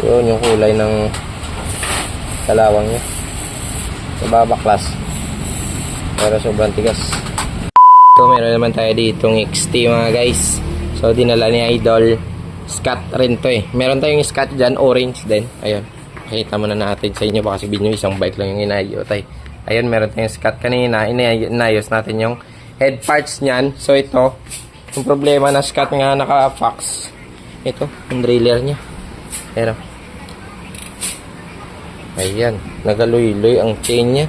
Yun, yung kulay ng kalawang niya. Nababaklas. Pero sobrang tigas. So, meron naman tayo ditong XT mga guys. So, dinala ni Idol. Scott rin to eh. Meron tayong Scott dyan, orange din. Ayun. Pakita muna natin sa inyo. Baka sabihin nyo, isang bike lang yung inayot ay. Ayun, meron tayong Scott kanina. Inay- Inayos natin yung head parts niyan. So, ito. Yung problema na Scott nga naka-fax. Ito, yung driller niya. Pero, ayan. Nagaluy-luy ang chain niya.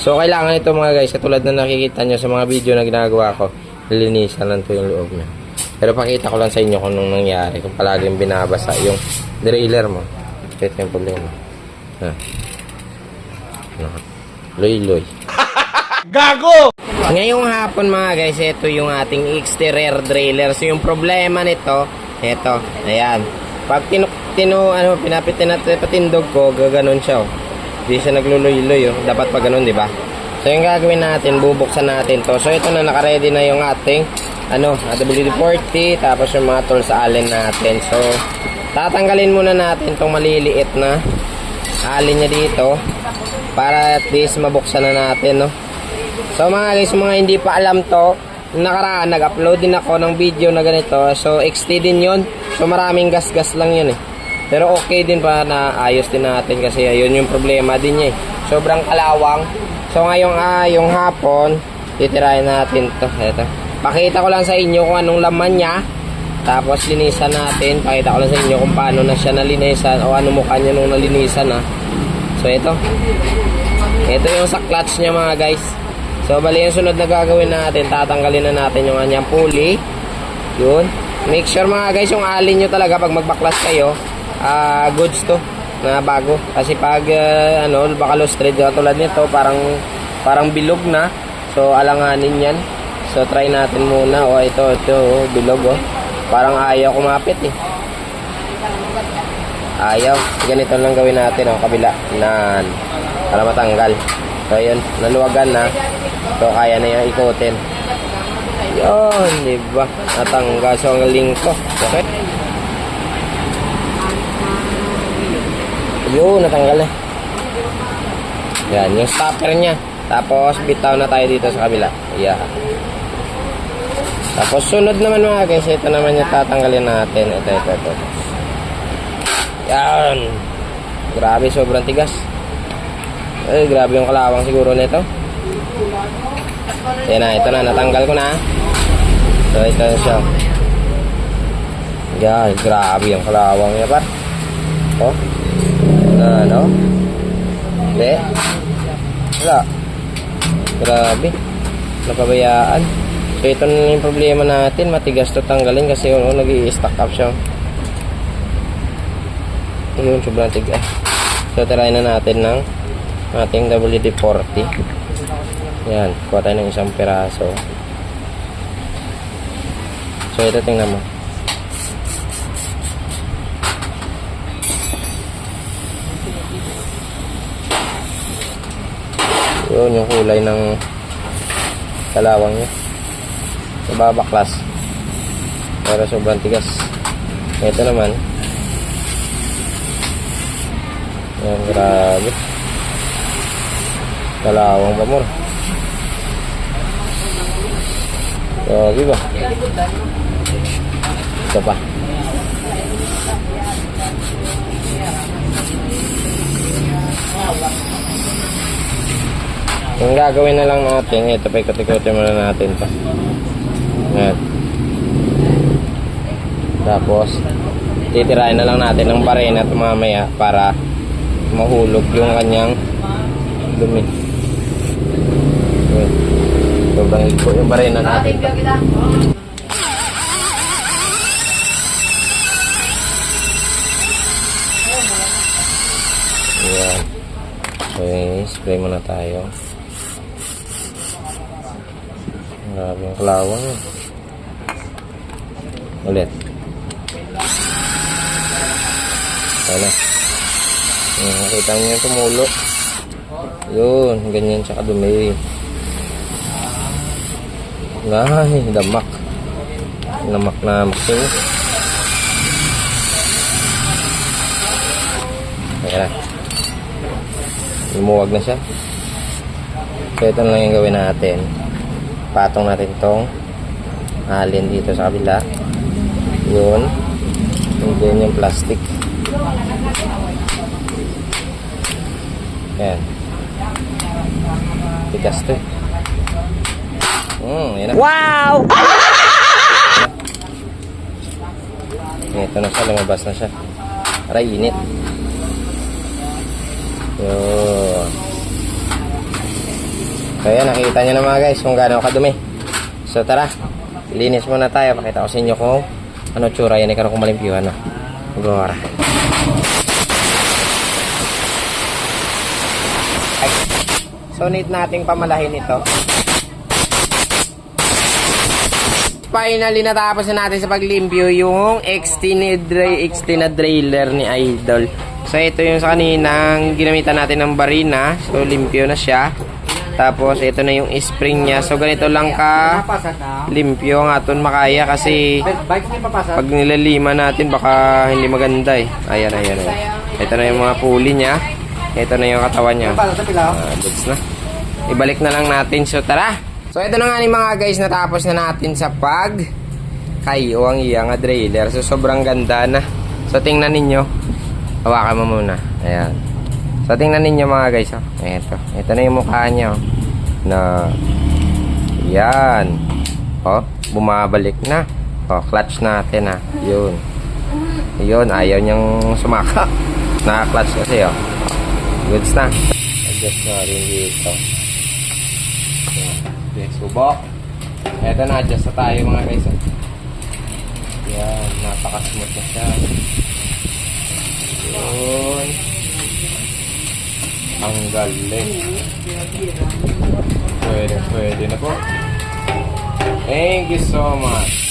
So, kailangan ito mga guys, katulad na nakikita nyo sa mga video na ginagawa ko, nilinisan lang to yung loob niya. Pero pakita ko lang sa inyo kung nung nangyari, kung palaging binabasa yung derailleur mo. Ito yung problema. Ha. Ano? Loy-loy. Gago! Ngayong hapon mga guys, ito yung ating exterior derailleur. So, yung problema nito, ito, ayan. Pag tinu, tinu ano, pinapitin natin patindog ko, gaganon siya, oh. Hindi siya naglululoy, oh. Dapat pa ganun, di ba? So, yung gagawin natin, bubuksan natin to. So, ito na, nakaredy na yung ating, ano, WD-40, tapos yung mga tools sa allen natin. So, tatanggalin muna natin tong maliliit na allen niya dito para at least mabuksan na natin, no? So mga guys, mga hindi pa alam to, nakaraan nag-upload din ako ng video na ganito. So XT din yun. So maraming gas-gas lang yun eh. Pero okay din pa na ayos din natin kasi yun yung problema din niya eh. Sobrang kalawang. So ngayong ah, yung hapon, titirahin natin to. Ito. Pakita ko lang sa inyo kung anong laman niya. Tapos linisan natin. Pakita ko lang sa inyo kung paano na siya nalinisan o ano mukha niya nung nalinisan ha. So ito. Ito yung sa clutch niya mga guys. So, bali yung sunod na gagawin natin, tatanggalin na natin yung kanyang pulley. Yun. Make sure mga guys, yung alin nyo talaga pag magbaklas kayo, ah goods to na bago. Kasi pag, ah, ano, baka lost thread, tulad nito, parang, parang bilog na. So, alanganin yan. So, try natin muna. O, ito, ito, oh, bilog, oh. Parang ayaw kumapit, eh. Ayaw. Ganito lang gawin natin, oh, kabila. Nan. Para matanggal. So, yun. Naluwagan na. So, kaya na yung ikutin. Yun, di ba? Natanggal. So, ang galing. Okay. Yun, natanggal na. Yan, yung stopper niya. Tapos, bitaw na tayo dito sa kabila. Yeah. Tapos, sunod naman mga guys. Ito naman yung tatanggalin natin. Ito, ito. ito. Yan. Grabe, sobrang tigas. Ay, grabe yung kalawang siguro nito. Yan na, ito na, natanggal ko na. So, ito na siya. Yan, grabe yung kalawang niya, par. Oh. Na, no? Hindi. Wala. Grabe. Napabayaan. So, ito na yung problema natin. Matigas to tanggalin kasi yun, oh, nag-i-stack up siya. Yun, sobrang tigas. So, tirahin na natin ng ating WD-40. Yan, kuha tayo ng isang piraso. So, ito tingnan mo. Yun, yung kulay ng kalawang niya. Nababaklas. Pero sobrang tigas. Ito naman. Yan, grabe. Kalawang pa mo. Grabe ba? Ito pa. Yung gagawin na lang natin, ito pa ikot-ikotin muna natin to. Ayan. Tapos, titirahin na lang natin ng barena at mamaya para mahulog yung kanyang dumi. Ayan. Sobrang higpo yung barena natin. Ayan. Okay, spray muna tayo. Grabe yung kalawang yun. Ulit. Yung nakita niyo yung tumulo. Yun, ganyan siya kadumi. Ay, damak. Eh, namak na maksin. Ayan. Lumuwag na siya. So, ito lang yung gawin natin. Patong natin tong alin dito sa kabila. Yun. And then yung plastic. Ayan. Tigas to eh. Hmm, yan. Wow! Ito na siya, lumabas na siya. Aray, init. Yun. So yan, nakita nyo na mga guys kung gaano kadumi. So tara, linis muna tayo. Pakita ko sa inyo kung ano tsura yan. Ikaw kung malimpyuhan na. Gora. So need nating pamalahin ito. Finally, natapos na natin sa paglimpyo yung extended, extended trailer ni Idol. So, ito yung sa kaninang ginamitan natin ng barina. So, limpyo na siya. Tapos, ito na yung spring niya. So, ganito lang ka limpyo nga ito makaya kasi pag nilalima natin baka hindi maganda eh. Ayan, ayan, ayan. Ito na yung mga pulley niya. Ito na yung katawan niya. Goods na. Ibalik na lang natin. So, tara! So, ito na nga ni mga guys, natapos na natin sa pag kayo ang iyang trailer. So, sobrang ganda na. So, tingnan ninyo. Hawakan mo muna. Ayan. So, tingnan ninyo mga guys. Oh. Ito. Ito na yung mukha niya. Oh. Na, yan. Oh, bumabalik na. Oh, clutch natin ah. Yun. Yun, ayaw niyang sumaka. Naka-clutch kasi oh. Goods na. Adjust na rin dito. Okay, subok. Eto na, adjust na tayo mga guys. Yan, napaka-smooth na siya. Yun. Ang galing. Pwede, pwede na po. Thank you so much.